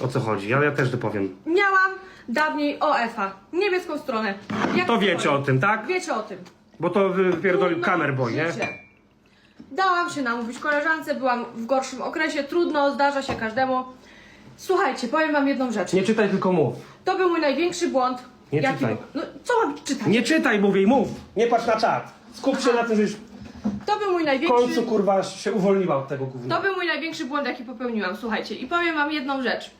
o co chodzi. Ja, ja też dopowiem. Miałam dawniej OF-a, niebieską stronę. Jak To wiecie o tym, tak? Wiecie o tym. Bo to wypierdolił Trudno kamerboy, nie? życie. Dałam się namówić koleżance, byłam w gorszym okresie, trudno, zdarza się każdemu. Słuchajcie, powiem wam jedną rzecz. Nie czytaj, tylko mów. To był mój największy błąd. Nie czytaj. No co mam czytać? Nie czytaj, mówię i mów. Nie patrz na czat. Skup się na tym, żebyś To był mój w największy... końcu, kurwa, się uwolniła od tego gówna. To był mój największy błąd, jaki popełniłam. Słuchajcie, i powiem wam jedną rzecz.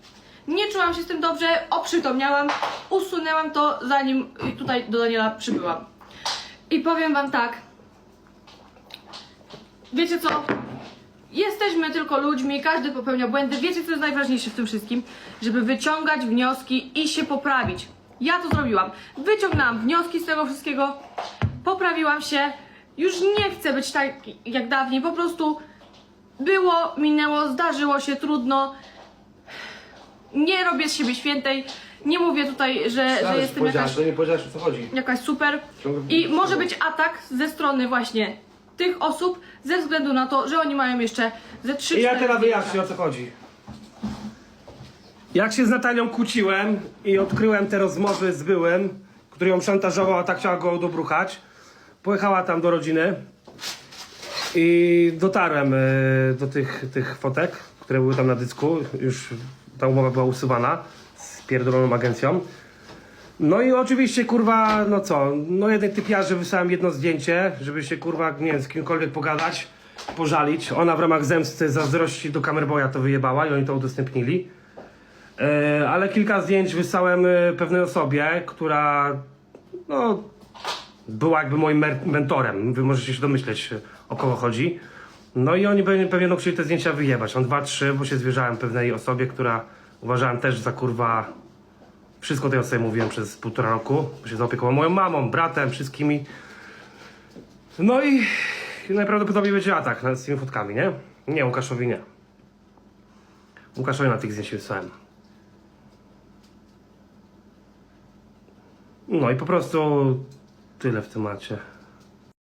Nie czułam się z tym dobrze, oprzytomniałam, usunęłam to, zanim tutaj do Daniela przybyłam. I powiem wam tak. Wiecie co? Jesteśmy tylko ludźmi, każdy popełnia błędy. Wiecie, co jest najważniejsze w tym wszystkim? Żeby wyciągać wnioski i się poprawić. Ja to zrobiłam. Wyciągnęłam wnioski z tego wszystkiego, poprawiłam się. Już nie chcę być tak jak dawniej. Po prostu było, minęło, zdarzyło się, trudno. Nie robię z siebie świętej. Nie mówię tutaj, że, że jestem jakaś to nie o co chodzi. jakaś super. Ciągle I może że- być atak ze strony właśnie tych osób, ze względu na to, że oni mają jeszcze ze 3 I ja teraz wyjaśnię o co chodzi. Jak się z Natalią kłóciłem i odkryłem te rozmowy z byłym, który ją szantażował, a tak chciała go dobruchać, pojechała tam do rodziny i dotarłem e, do tych, tych fotek, które były tam na dysku. Już ta umowa była usuwana z pierdoloną agencją. No i oczywiście, kurwa, no co, no jednej typiarze wysłałem jedno zdjęcie, żeby się, kurwa, nie wiem, z kimkolwiek pogadać, pożalić. Ona w ramach zemsty, zazdrości do Kamerboya to wyjebała i oni to udostępnili. E, ale kilka zdjęć wysłałem e, pewnej osobie, która, no, była jakby moim mentorem. Wy możecie się domyśleć, e, o kogo chodzi. No i oni pewnie, pewnie no, chcieli te zdjęcia wyjebać. On dwa, trzy, bo się zwierzałem pewnej osobie, która uważałem też za, kurwa, wszystko tej osobie mówiłem przez półtora roku, bo się zaopiekował moją mamą, bratem, wszystkimi. No i najprawdopodobniej będzie atak z tymi fotkami, nie? Nie, Łukaszowi nie. Łukaszowi na tych zdjęć wysłałem. No i po prostu tyle w temacie.